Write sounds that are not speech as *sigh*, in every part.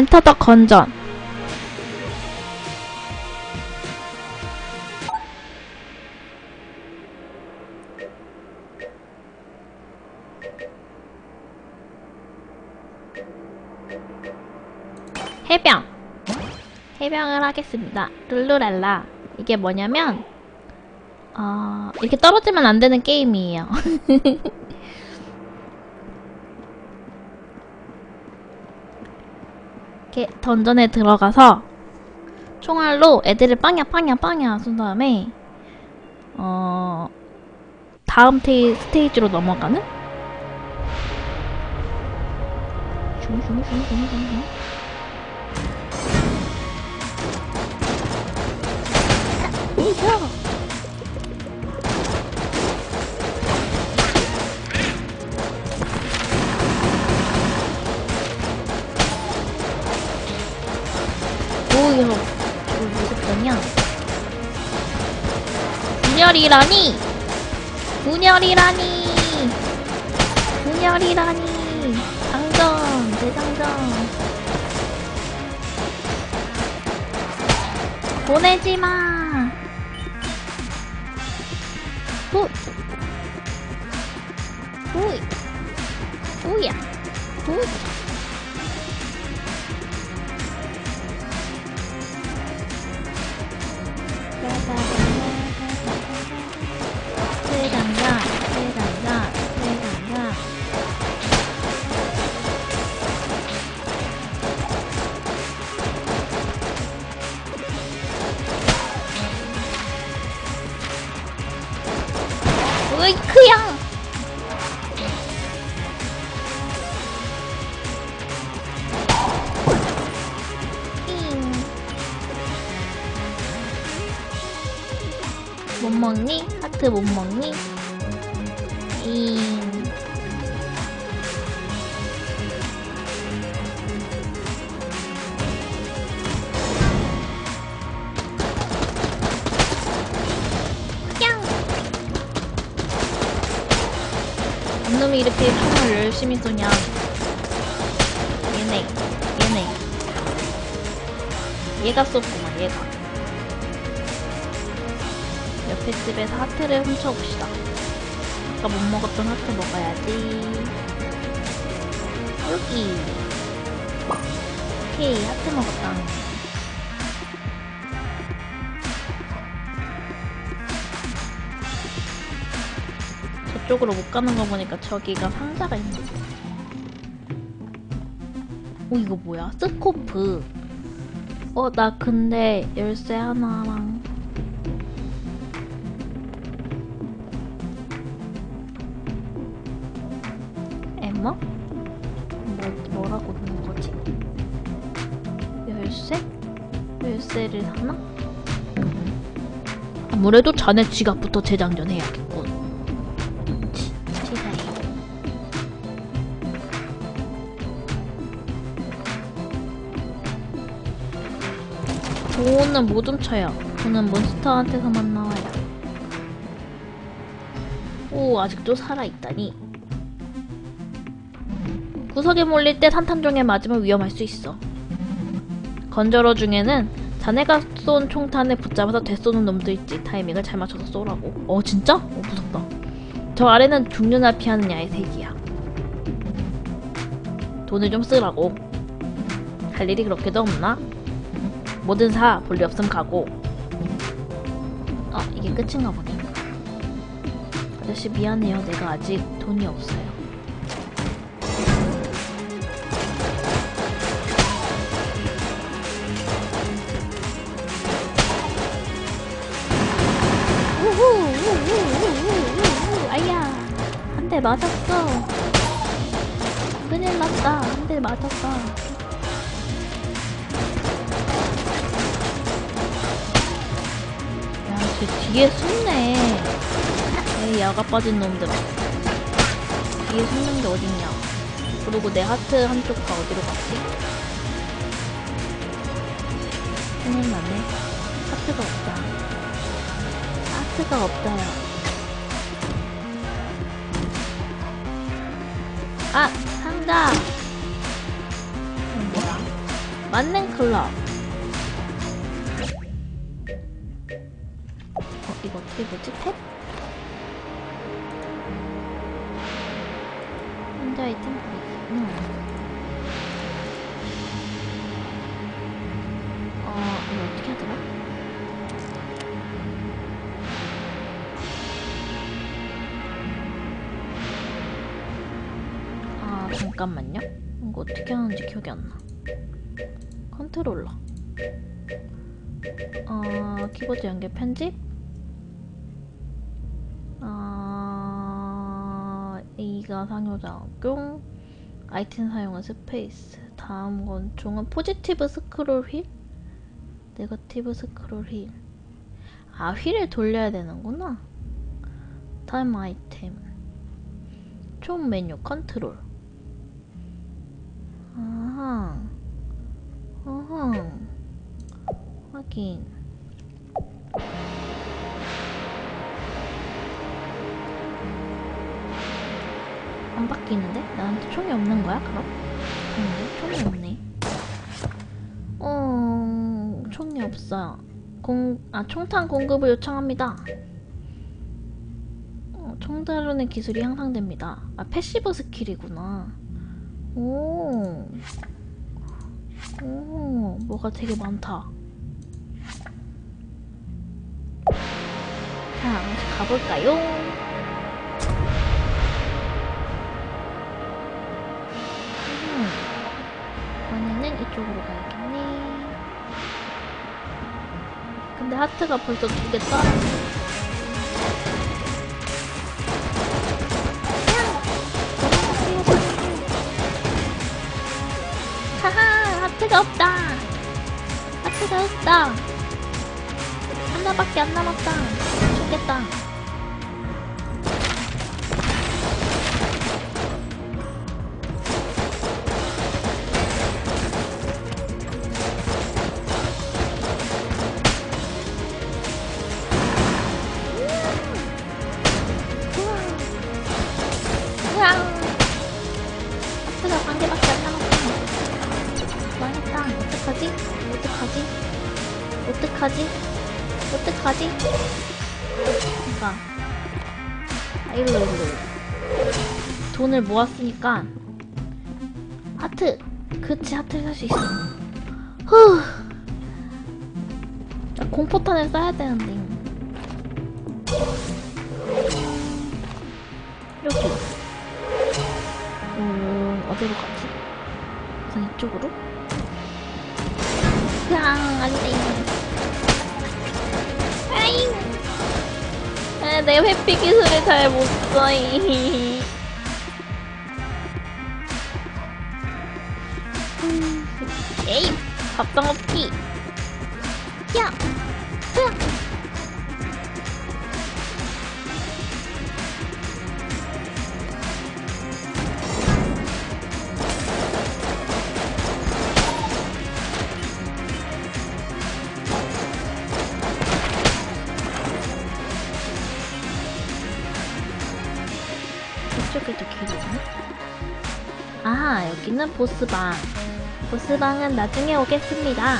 엔터 더 건전. 해병. 해병을 하겠습니다. 룰루랄라. 이게 뭐냐면, 어, 이렇게 떨어지면 안 되는 게임이에요. *laughs* 이렇 게 던전에 들어가서 총알로 애들을 빵야 빵야 빵야 쏜 다음에 어 다음 테이, 스테이지로 넘어가는? 슝슝 분열이라니! 분열이라니! 분열이라니! 장전! 대장전! 보내지 마! 후! 못 먹니? 하트 못 먹니? 잉. 냥! 놈이 이렇게 총을 열심히 쏘냐? 얘네, 얘네. 얘가 쏘구만, 얘가. 옆에 집에서 하트를 훔쳐봅시다. 아까 못 먹었던 하트 먹어야지. 여기. 오케이, 하트 먹었다. 저쪽으로 못 가는 거 보니까 저기가 상자가 있네. 오, 이거 뭐야? 스코프. 어, 나 근데 열쇠 하나랑 아무래도 자네 지갑부터 재장전해야겠군. 돈은 못 훔쳐요. 돈은 몬스터한테서만 나와요. 오, 아직도 살아있다니. 구석에 몰릴 때 산탄종에 맞으면 위험할 수 있어. 건저러 중에는 자네가 쏜 총탄에 붙잡아서 되쏘는 놈도 있지. 타이밍을 잘 맞춰서 쏘라고. 어, 진짜? 어, 무섭다. 저 아래는 중류나 피하는 야의 색이야. 돈을 좀 쓰라고. 할 일이 그렇게도 없나? 뭐든 사. 볼일 없음 가고. 어, 이게 끝인가 보네. 아저씨 미안해요. 내가 아직 돈이 없어요. 대 맞았어. 큰일 났다. 한 대 맞았어. 야, 쟤 뒤에 숨네. 에이, 야가 빠진 놈들. 뒤에 숨는 게 어딨냐. 그리고 내 하트 한쪽가 어디로 갔지? 큰일 났네. 하트가 없다. 하트가 없어요. 아, 상자! 뭐야? 만능 클럽. 어, 이거 어떻게 보지? 탭? 잠깐만요. 이거 어떻게 하는지 기억이 안 나. 컨트롤러. 어, 키보드 연결 편집. 아, A가 상호 작용. 아이템 사용은 스페이스. 다음 권총은 포지티브 스크롤 휠. 네거티브 스크롤 휠. 아, 휠을 돌려야 되는구나. 다음 아이템. 총 메뉴 컨트롤. 아하. 어허. 확인. 안 바뀌는데? 나한테 총이 없는 거야, 그럼? 근데 총이 없네. 어, 총이 없어요. 공, 아, 총탄 공급을 요청합니다. 어, 총 다루는 기술이 향상됩니다. 아, 패시브 스킬이구나. 오. 오, 뭐가 되게 많다. 자, 가볼까요? 음, 이번에는 이쪽으로 가야겠네. 근데 하트가 벌써 두 개 떨어져. 하 없다. 하나밖에 안 남았다. 죽겠다. 그니까. 아, 일로, 일로. 돈을 모았으니까. 하트! 그치, 하트를 살 수 있어. 후! 나 공포탄을 쏴야 되는데. 여기. 음, 어디로 가지? 우선 이쪽으로? 으앙, 안 돼. 아잉! 아, 내 회피 기술을 잘 못 써. 이. 음, 에이, 밥상 없기. 야! 아, 여기는 보스방. 보스방은 나중에 오겠습니다.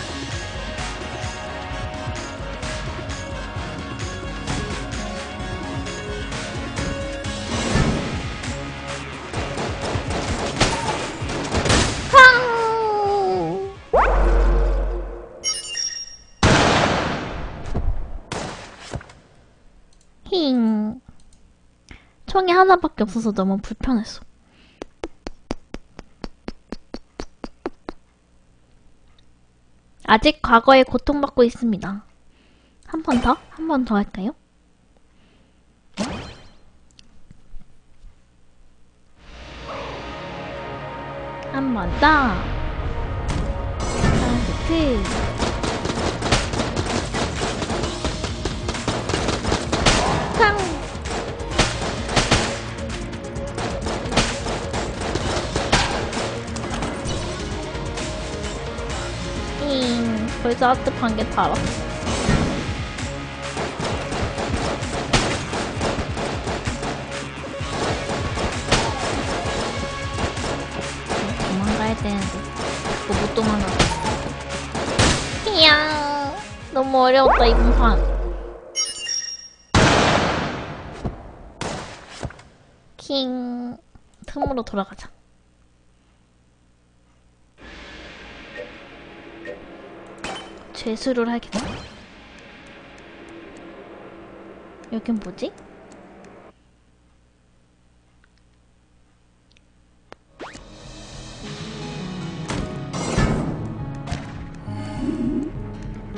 황! 힝. 총이 하나밖에 없어서 너무 불편했어. 아직 과거에 고통받고 있습니다. 한 번 더? 한 번 더 할까요? 한 번 더. 다운로드. 탕! 잉, 벌써 하트 반개 달았어. 도망가야 되는데. 그거 못 도망가. 너무 어려웠다 이번 판. 킹 틈으로 돌아가자. 죄수를 하겠다. 여긴 뭐지?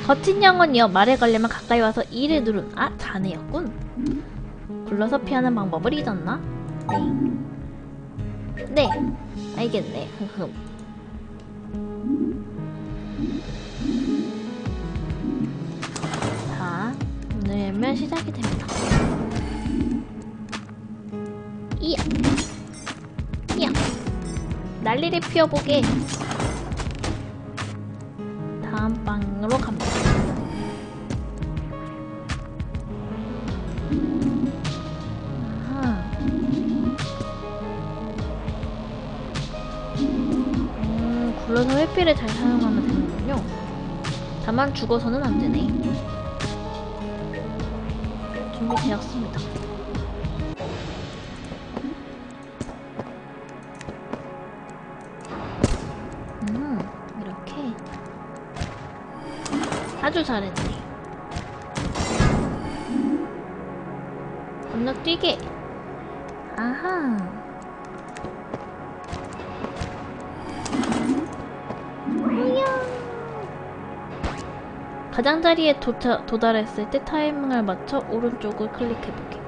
거친 영혼이여 말에 걸리면 가까이 와서 이를 누른 아 자네였군 굴러서 피하는 방법을 잊었나? 네. 네 알겠네 흠흠 열면 시작이 됩니다 이야 이야 난리를 피워보게 다음 방으로 갑니다. 아하. 음, 굴러서 회피를 잘 사용하면 되는군요. 다만 죽어서는 안 되네. 준비되었습니다. 음, 이렇게. 아주 잘했네. 건너뛰기. 아하. 가장자리에 도차, 도달했을 때 타이밍을 맞춰 오른쪽을 클릭해보기.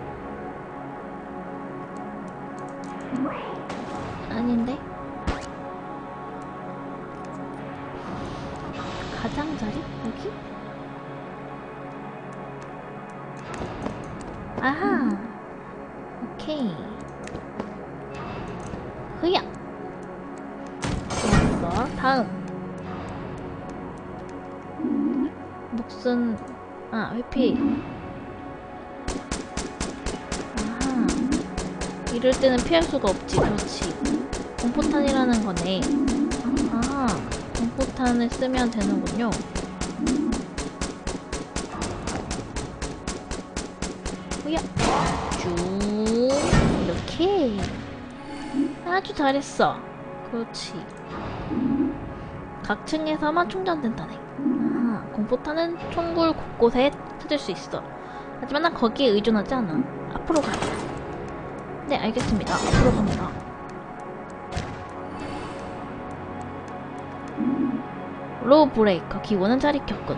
아닌데? 피할 수가 없지 그렇지 공포탄이라는 거네 아하 공포탄을 쓰면 되는군요 뭐야? 쭉 이렇게 아주 잘했어. 그렇지. 각 층에서만 충전된다네. 아, 공포탄은 총굴 곳곳에 찾을 수 있어. 하지만 난 거기에 의존하지 않아. 앞으로 돼. 네, 알겠습니다. 앞으로 갑니다. 로우 브레이커 잘 익혔군.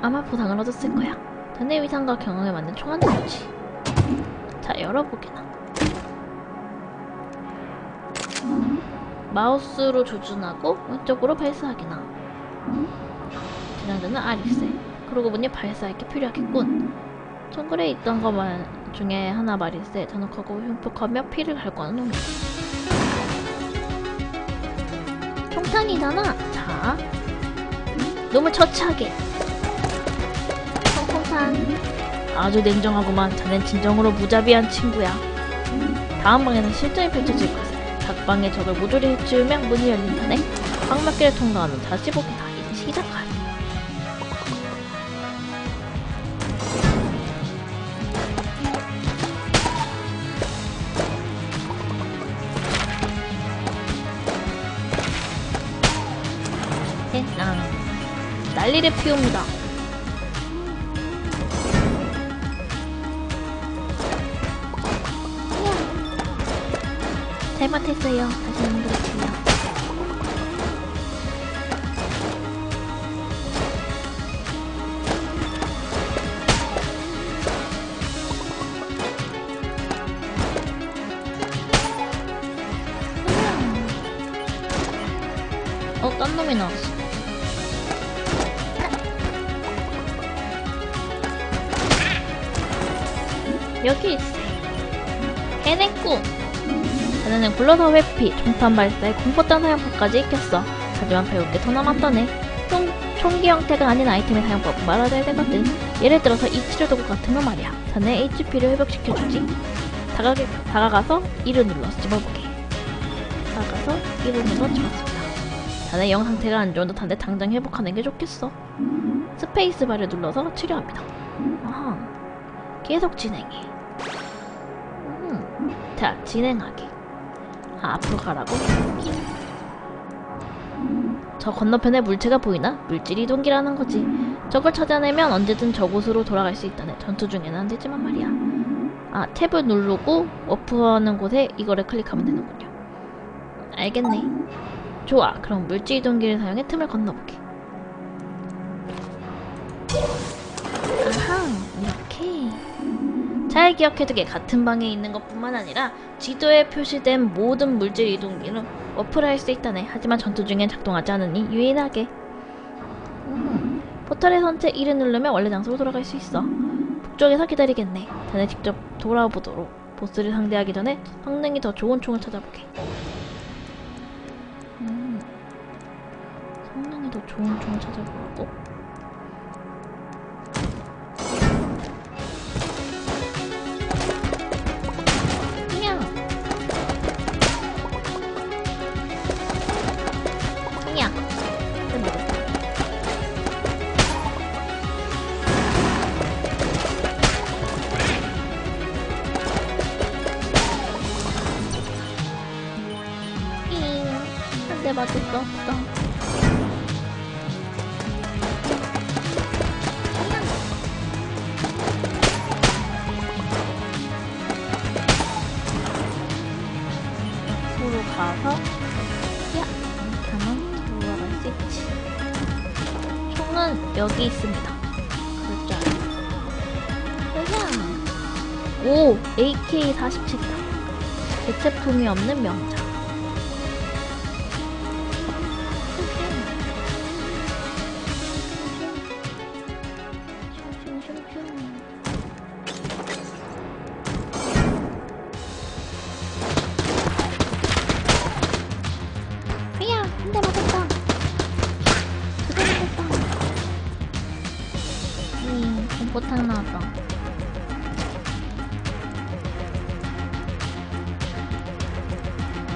아마 보상을 얻었을 거야. 자네 위상과 경험에 맞는 총알은 거지. 자, 열어보게나. 마우스로 조준하고 왼쪽으로 발사하기나. 대장전은 아리세. 그러고 보니 발사할 게 필요하겠군. 정글에 있던 것 말- 중에 하나 말일세. 잔혹하고 흉폭하며 피를 갈구하는 놈이야. 총탄이잖아. 자, 놈을 처치하게. 총탄. 아주 냉정하구만. 자넨 진정으로 무자비한 친구야. 다음 방에는 실전이 펼쳐질 것을. 각 방의 적을 모조리 해치우면 문이 열린다네. 방몇 개를 통과하면 다시 보기다. 이제 시작하리. 난리를 피웁니다. 잘못했어요. 다시 여기 있어. 해냈고. 자네는 굴러서 회피, 종탄 발사에 공포탄 사용법까지 익혔어. 하지만 배울 게 더 남았다네. 총, 총기 형태가 아닌 아이템의 사용법은 말아야 되거든. 예를 들어서 이 치료도구 같은 거 말이야. 자네 HP를 회복시켜주지. 다가게, 다가가서 이를 눌러 집어보게. 다가가서 이를 눌러 집었습니다. 자네 영 상태가 안 좋은 듯한데 당장 회복하는 게 좋겠어. 스페이스바를 눌러서 치료합니다. 아하. 계속 진행해. 음. 자, 진행하게. 아, 앞으로 가라고? 저 건너편에 물체가 보이나? 물질 이 동기라는 거지. 저걸 찾아내면 언제든 저곳으로 돌아갈 수 있다네. 전투 중에는 안 되지만 말이야. 아, 탭을 누르고 워프하는 곳에 이거를 클릭하면 되는군요. 알겠네. 좋아. 그럼 물질 이동기를 사용해 틈을 건너볼게. 잘 기억해두게 같은 방에 있는 것뿐만 아니라 지도에 표시된 모든 물질 이동기는 워프를 할수 있다네. 하지만 전투 중엔 작동하지 않으니 유인하게. 음, 포털의 선체 1을 누르면 원래 장소로 돌아갈 수 있어. 북쪽에서 기다리겠네. 자네 직접 돌아보도록. 보스를 상대하기 전에 성능이 더 좋은 총을 찾아보게. 음, 성능이 더 좋은 총을 찾아보라고? 가서 야 가면 돌아갈 수 있지. 총은 여기 있습니다. 그럴 줄 알아. 오 AK-47이다. 대체품이 없는 명장.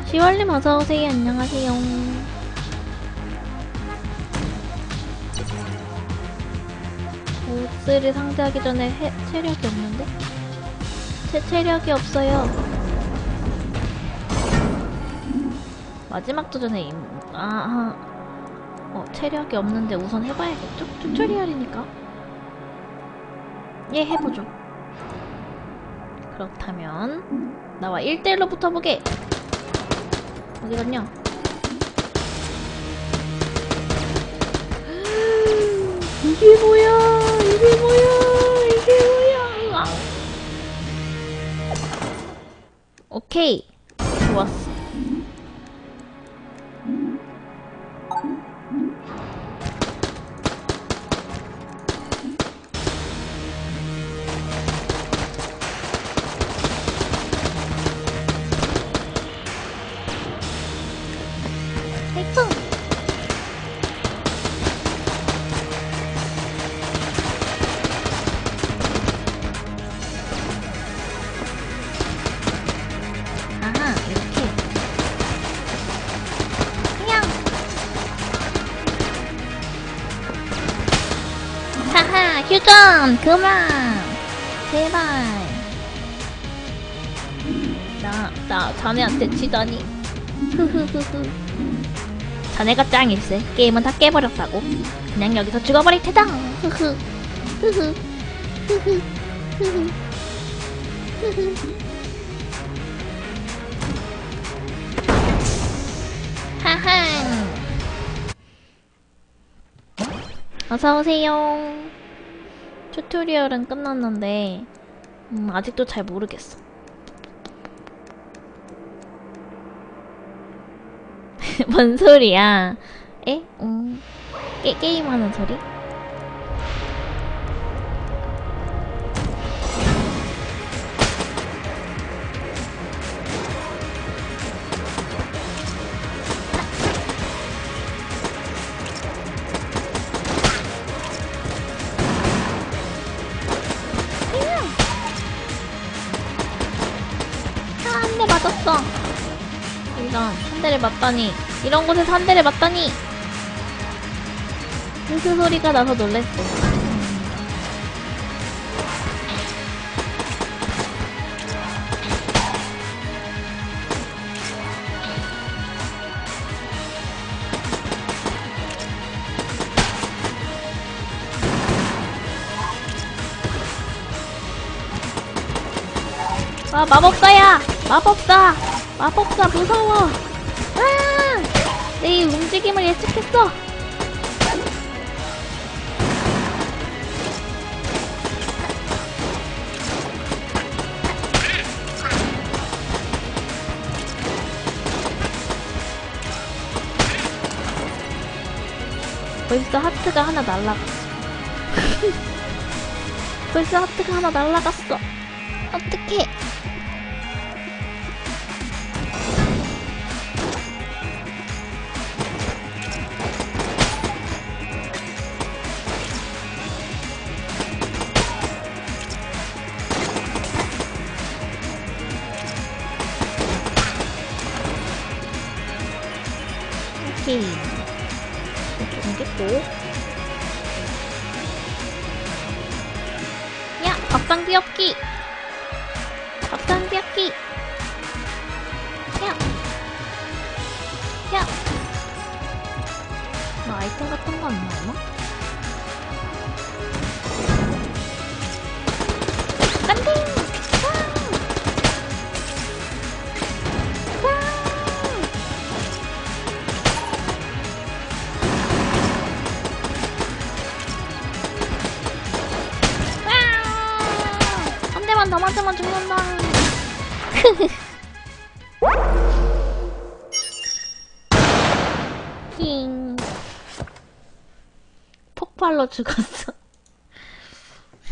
시월님 어서오세요. 안녕하세요. 보스를 상대하기 전에 해, 체력이 없는데? 제 체력이 없어요. 마지막 도전에 임, 아, 아, 어, 체력이 없는데 우선 해봐야겠죠? 튜토리얼이니까. 예, 해보죠. 그렇다면, 나와 1대1로 붙어보게! 어디 갔냐? 이게 뭐야? 이게 뭐야? 이게 뭐야? 오케이. 휴전! 그만! 제발! 나, 나 자네한테 지다니. 흐흐흐흐. 자네가 짱일세. 게임은 다 깨버렸다고. 그냥 여기서 죽어버릴 테다. 흐흐. 흐흐. 하하. 어서오세요. 튜토리얼은 끝났는데, 음, 아직도 잘 모르겠어. *laughs* 뭔 소리야? 에? 음, 게, 게임하는 소리? 맞다니. 이런 곳에서 한 대를 맞다니. 흐흐 소리가 나서 놀랬어. 아 마법사야! 마법사! 마법사 무서워! 아! 내 움직임을 예측했어! 벌써 하트가 하나 날라갔어. *laughs* 벌써 하트가 하나 날라갔어. 어떡해. 뒤엎기! 폭발로 죽었어.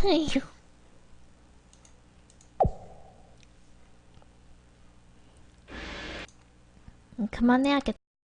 에휴. 음, 그만해야겠다.